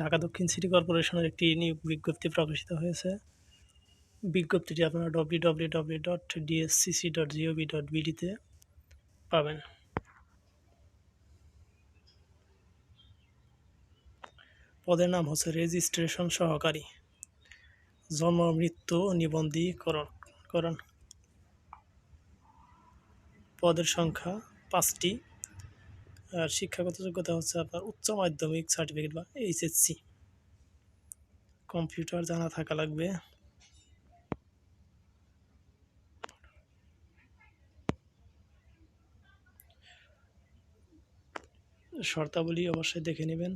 ঢাকা দক্ষিণ সিটি কর্পোরেশনের একটি নিয়োগ বিজ্ঞপ্তি প্রকাশিত হয়েছে। বিজ্ঞপ্তিটি আপনারা W W W dot DSCC dot GOV dot বিডিতে পাবেন। পদের নাম হচ্ছে রেজিস্ট্রেশন সহকারী। জন্ম, মৃত্যু নিবন্ধীকরণ করণ। পদের সংখ্যা পাঁচটি। আর শিক্ষাগত যোগ্যতা হচ্ছে আপনার উচ্চ মাধ্যমিক সার্টিফিকেট বা এইচএসসি কম্পিউটার জানা থাকা লাগবে। শর্তাবলী অবশ্যই দেখে নেবেন।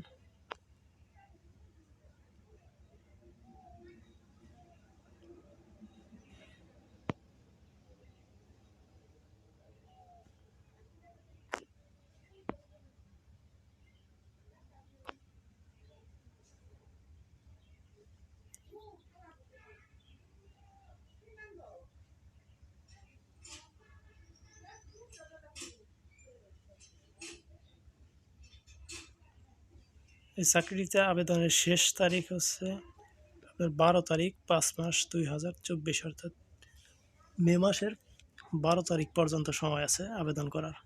এই চাকরিতে আবেদনের শেষ তারিখ হচ্ছে বারো তারিখ পাঁচ মাস দুই হাজার চব্বিশ, অর্থাৎ মে মাসের বারো তারিখ পর্যন্ত সময় আছে আবেদন করার।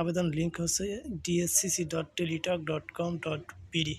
আবেদন লিঙ্ক হচ্ছে DSCC dot Teletalk dot com dot BD